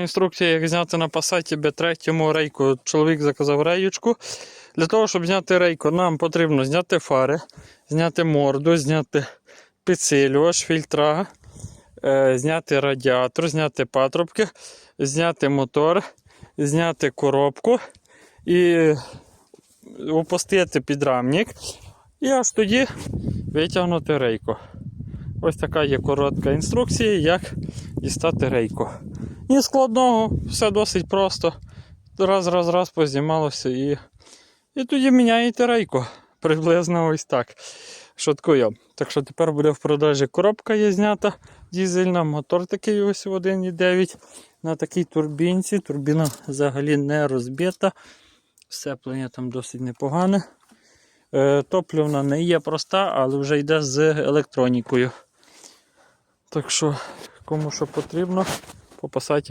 Інструкція, як зняти на пасаті Б3 рейку. Чоловік заказав реючку. Для того, щоб зняти рейку, нам потрібно зняти фари, зняти морду, зняти підсилювач, фільтра, е, зняти радіатор, зняти патрубки, зняти мотор, зняти коробку і опустити підрамник. І аж тоді витягнути рейку. Ось така є коротка інструкція, як дістати рейку. Ні складного, все досить просто. Раз, раз, раз познімалося і, і тоді міняєте рейку. Приблизно ось так. Шуткую. Так що тепер буде в продажі коробка є знята дізельна, мотор такий ось 1,9 на такій турбінці. Турбіна взагалі не розбита. Сцеплення там досить непогане. Е, Топлівна не є проста, але вже йде з електронікою. Так що, кому що потрібно, по пасаті